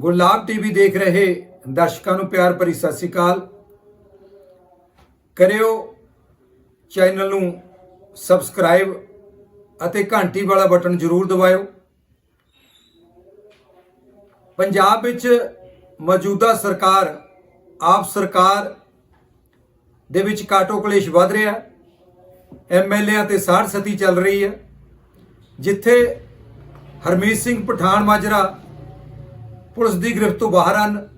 Gurlab TV ਦੇਖ ਰਹੇ ਦਰਸ਼ਕਾਂ ਨੂੰ ਪਿਆਰ ਭਰੀ ਸਤਿ ਸ੍ਰੀ ਅਕਾਲ। ਕਰਿਓ ਚੈਨਲ ਨੂੰ ਸਬਸਕ੍ਰਾਈਬ ਅਤੇ ਘੰਟੀ ਵਾਲਾ ਬਟਨ ਜ਼ਰੂਰ ਦਬਾਇਓ। ਪੰਜਾਬ ਵਿੱਚ ਮੌਜੂਦਾ ਸਰਕਾਰ, ਆਪ ਸਰਕਾਰ ਦੇ ਵਿੱਚ ਕਾਟੋ ਕਲੇਸ਼ ਵੱਧ ਰਿਹਾ ਹੈ। ਐਮਐਲਏਆਂ ਤੇ ਸਾੜ ਸਤੀ ਚੱਲ ਰਹੀ ਹੈ। ਜਿੱਥੇ ਹਰਮੀਤ ਸਿੰਘ ਪਠਾਨ ਮਾਜਰਾ ਪੁਲਿਸ ਦੀ ਗ੍ਰਿਫਤ ਤੋਂ ਬਾਹਰ ਹਨ,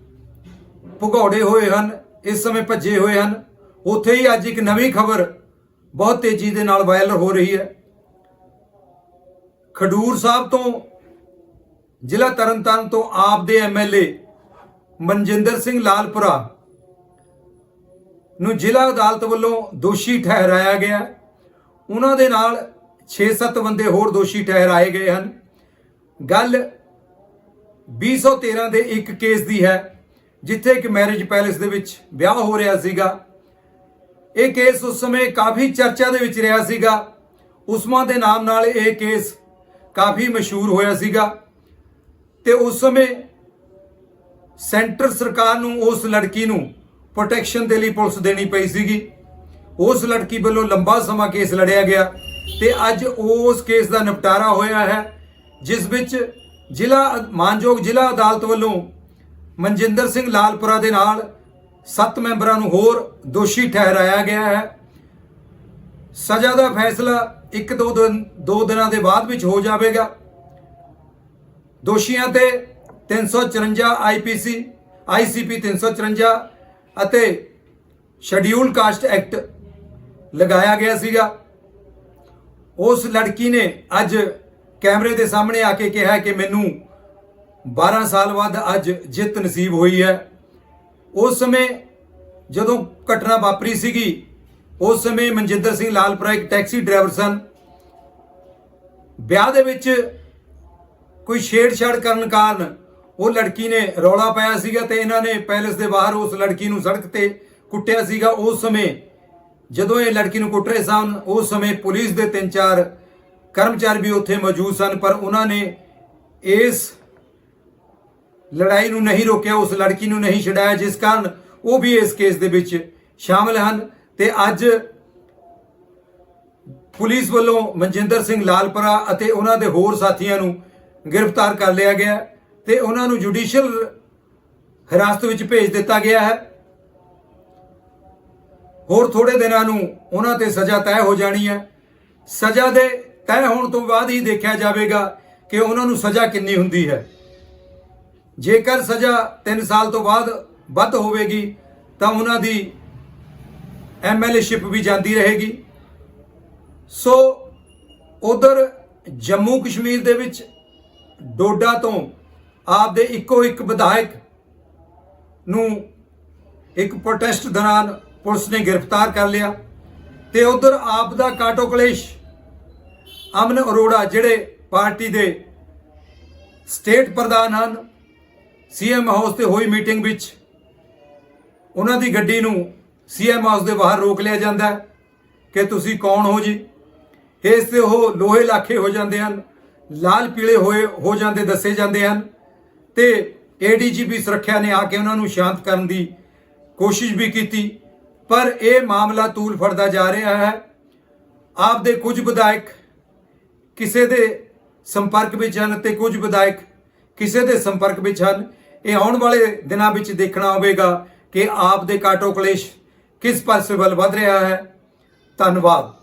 ਭਗੌੜੇ ਹੋਏ ਹਨ, ਇਸ ਸਮੇਂ ਭੱਜੇ ਹੋਏ ਹਨ। ਉੱਥੇ ਹੀ ਅੱਜ ਇੱਕ ਨਵੀਂ ਖਬਰ ਬਹੁਤ ਤੇਜ਼ੀ ਦੇ ਨਾਲ ਵਾਇਰਲ ਹੋ ਰਹੀ ਹੈ। ਖਡੂਰ ਸਾਹਿਬ ਤੋਂ ਜ਼ਿਲ੍ਹਾ ਤਰਨਤਾਰਨ ਤੋਂ ਆਪ ਦੇ ਐਮਐਲਏ ਮਨਜਿੰਦਰ ਸਿੰਘ ਲਾਲਪੁਰਾ ਨੂੰ ਜ਼ਿਲ੍ਹਾ ਅਦਾਲਤ ਵੱਲੋਂ ਦੋਸ਼ੀ ਠਹਿਰਾਇਆ ਗਿਆ। ਉਹਨਾਂ ਦੇ ਨਾਲ 6-7 ਬੰਦੇ ਹੋਰ ਦੋਸ਼ੀ ਠਹਿਰਾਏ ਗਏ ਹਨ। ਗੱਲ 2013 ਦੇ ਇੱਕ ਕੇਸ ਦੀ ਹੈ, ਜਿੱਥੇ ਇੱਕ ਮੈਰਿਜ ਪੈਲੇਸ ਦੇ ਵਿੱਚ ਵਿਆਹ ਹੋ ਰਿਹਾ ਸੀਗਾ। ਇਹ ਕੇਸ ਉਸ ਸਮੇਂ ਕਾਫੀ ਚਰਚਾ ਦੇ ਵਿੱਚ ਰਿਹਾ ਸੀਗਾ। ਉਸਮਾ ਦੇ ਨਾਮ ਨਾਲ ਇਹ ਕੇਸ ਕਾਫੀ ਮਸ਼ਹੂਰ ਹੋਇਆ ਸੀਗਾ। ਤੇ ਉਸ ਸਮੇਂ ਸੈਂਟਰ ਸਰਕਾਰ ਨੂੰ ਉਸ ਲੜਕੀ ਨੂੰ ਪ੍ਰੋਟੈਕਸ਼ਨ ਦੇ ਲਈ ਪੁਲਿਸ ਦੇਣੀ ਪਈ ਸੀਗੀ। ਉਸ ਲੜਕੀ ਵੱਲੋਂ ਲੰਬਾ ਸਮਾਂ ਕੇਸ ਲੜਿਆ ਗਿਆ ਤੇ ਅੱਜ ਉਸ ਕੇਸ ਦਾ ਨਿਪਟਾਰਾ ਹੋਇਆ ਹੈ, ਜਿਸ ਵਿੱਚ ਜ਼ਿਲ੍ਹਾ ਮਾਨਯੋਗ ਜ਼ਿਲ੍ਹਾ ਅਦਾਲਤ ਵੱਲੋਂ ਮਨਜਿੰਦਰ ਸਿੰਘ ਲਾਲਪੁਰਾ ਦੇ ਨਾਲ 7 ਮੈਂਬਰਾਂ ਨੂੰ ਹੋਰ ਦੋਸ਼ੀ ਠਹਿਰਾਇਆ ਗਿਆ ਹੈ। ਸਜ਼ਾ ਦਾ ਫੈਸਲਾ ਇੱਕ ਦੋ ਦਿਨ, ਦੋ ਦਿਨਾਂ ਦੇ ਬਾਅਦ ਵਿੱਚ ਹੋ ਜਾਵੇਗਾ। ਦੋਸ਼ੀਆਂ ਤੇ 354 ਆਈਪੀਸੀ ਆਈਸੀਪੀ 354 ਅਤੇ ਸ਼ੈਡਿਊਲ ਕਾਸਟ ਐਕਟ ਲਗਾਇਆ ਗਿਆ ਸੀਗਾ। ਉਸ ਲੜਕੀ ਨੇ ਅੱਜ ਕੈਮਰੇ ਦੇ ਸਾਹਮਣੇ ਆ ਕੇ ਕਿਹਾ ਕਿ ਮੈਨੂੰ 12 ਸਾਲ ਬਾਅਦ ਅੱਜ ਜਿੱਤ ਨਸੀਬ ਹੋਈ ਹੈ। ਉਸ ਸਮੇਂ ਜਦੋਂ ਘਟਨਾ ਵਾਪਰੀ ਸੀਗੀ, ਉਸ ਸਮੇਂ ਮਨਜਿੰਦਰ ਸਿੰਘ ਲਾਲਪੁਰਾ ਇੱਕ ਟੈਕਸੀ ਡਰਾਈਵਰ ਸਨ। ਵਿਆਹ ਦੇ ਵਿੱਚ ਕੋਈ ਛੇੜਛਾੜ ਕਰਨ ਕਾਰਨ ਉਹ ਲੜਕੀ ਨੇ ਰੌਲਾ ਪਾਇਆ ਸੀਗਾ ਤੇ ਇਹਨਾਂ ਨੇ ਪੈਲੇਸ ਦੇ ਬਾਹਰ ਉਸ ਲੜਕੀ ਨੂੰ ਸੜਕ ਤੇ ਕੁੱਟਿਆ ਸੀਗਾ। ਉਸ ਸਮੇਂ ਜਦੋਂ ਇਹ ਲੜਕੀ ਨੂੰ ਕੁੱਟ ਰਹੇ ਸਨ, ਉਸ ਸਮੇਂ ਪੁਲਿਸ ਦੇ ਤਿੰਨ ਚਾਰ ਕਰਮਚਾਰੀ ਵੀ ਉੱਥੇ ਮੌਜੂਦ ਸਨ, ਪਰ ਉਹਨਾਂ ਨੇ ਇਸ ਲੜਾਈ ਨੂੰ ਨਹੀਂ ਰੋਕਿਆ, ਉਸ ਲੜਕੀ ਨੂੰ ਨਹੀਂ ਛਡਾਇਆ, ਜਿਸ ਕਾਰਨ ਉਹ ਵੀ ਇਸ ਕੇਸ ਦੇ ਵਿੱਚ ਸ਼ਾਮਲ ਹਨ। ਤੇ ਅੱਜ ਪੁਲਿਸ ਵੱਲੋਂ ਮਨਜਿੰਦਰ ਸਿੰਘ ਲਾਲਪੁਰਾ ਅਤੇ ਉਹਨਾਂ ਦੇ ਹੋਰ ਸਾਥੀਆਂ ਨੂੰ ਗ੍ਰਿਫਤਾਰ ਕਰ ਲਿਆ ਗਿਆ ਹੈ ਤੇ ਉਹਨਾਂ ਨੂੰ ਜੁਡੀਸ਼ੀਅਲ ਹਿਰਾਸਤ ਵਿੱਚ ਭੇਜ ਦਿੱਤਾ ਗਿਆ ਹੈ। ਹੋਰ ਥੋੜੇ ਦਿਨਾਂ ਨੂੰ ਉਹਨਾਂ ਤੇ ਸਜ਼ਾ ਤੈਅ ਹੋ ਜਾਣੀ ਹੈ। ਸਜ਼ਾ ਦੇ ਤੈਅ ਹੋਣ ਤੋਂ ਬਾਅਦ ਹੀ ਦੇਖਿਆ ਜਾਵੇਗਾ ਕਿ ਉਹਨਾਂ ਨੂੰ ਸਜ਼ਾ ਕਿੰਨੀ ਹੁੰਦੀ ਹੈ। ਜੇਕਰ ਸਜ਼ਾ 3 ਸਾਲ ਤੋਂ ਬਾਅਦ ਵੱਧ ਹੋਵੇਗੀ, ਤਾਂ ਉਹਨਾਂ ਦੀ ਐਮਐਲਏਸ਼ਿਪ ਵੀ ਜਾਂਦੀ ਰਹੇਗੀ। ਸੋ ਉਧਰ ਜੰਮੂ ਕਸ਼ਮੀਰ ਦੇ ਵਿੱਚ ਡੋਡਾ ਤੋਂ ਆਪ ਦੇ ਇੱਕੋ ਇੱਕ ਵਿਧਾਇਕ ਨੂੰ ਇੱਕ ਪ੍ਰੋਟੈਸਟ ਦੌਰਾਨ ਪੁਲਿਸ ਨੇ ਗ੍ਰਿਫਤਾਰ ਕਰ ਲਿਆ ਤੇ ਉਧਰ ਆਪ ਦਾ ਕਾਟੋ ਕਲੇਸ਼ ਅਮਨ ਅਰੋੜਾ ਜਿਹੜੇ ਪਾਰਟੀ ਦੇ ਸਟੇਟ ਪ੍ਰਧਾਨ ਹਨ ਸੀਐਮ ਹਾਊਸ ਤੇ ਹੋਈ ਮੀਟਿੰਗ ਵਿੱਚ ਉਹਨਾਂ ਦੀ ਗੱਡੀ ਨੂੰ ਸੀਐਮ ਹਾਊਸ ਦੇ ਬਾਹਰ ਰੋਕ ਲਿਆ ਜਾਂਦਾ ਹੈ। ਕਿ ਤੁਸੀਂ ਕੌਣ ਹੋ ਜੀ? ਇਸ ਤੇ ਉਹ ਲੋਹੇ ਲਾਖੇ ਹੋ ਜਾਂਦੇ ਹਨ, ਲਾਲ ਪੀਲੇ ਹੋਏ ਹੋ ਜਾਂਦੇ ਦੱਸੇ ਜਾਂਦੇ ਹਨ ਤੇ ਏਡੀਜੀਪੀ ਸੁਰੱਖਿਆ ਨੇ ਆ ਕੇ ਉਹਨਾਂ ਨੂੰ ਸ਼ਾਂਤ ਕਰਨ ਦੀ ਕੋਸ਼ਿਸ਼ ਵੀ ਕੀਤੀ। ਪਰ ਇਹ ਮਾਮਲਾ ਤੂਲ ਫੜਦਾ ਜਾ ਰਿਹਾ ਹੈ। ਆਪ ਦੇ ਕੁਝ ਵਿਧਾਇਕ ਕਿਸੇ ਦੇ ਸੰਪਰਕ ਵਿੱਚ ਹਨ ਤੇ ਕੁਝ ਵਿਧਾਇਕ ਕਿਸੇ ਦੇ ਸੰਪਰਕ ਵਿੱਚ ਹਨ, ਇਹ ਆਉਣ ਵਾਲੇ ਦਿਨਾਂ ਵਿੱਚ ਦੇਖਣਾ ਹੋਵੇਗਾ ਕਿ ਆਪ ਦੇ ਕਾਟੋ ਕਲੇਸ਼ ਕਿਸ ਪਾਸੇ ਵੱਲ ਵਧ ਰਿਹਾ ਹੈ। ਧੰਨਵਾਦ।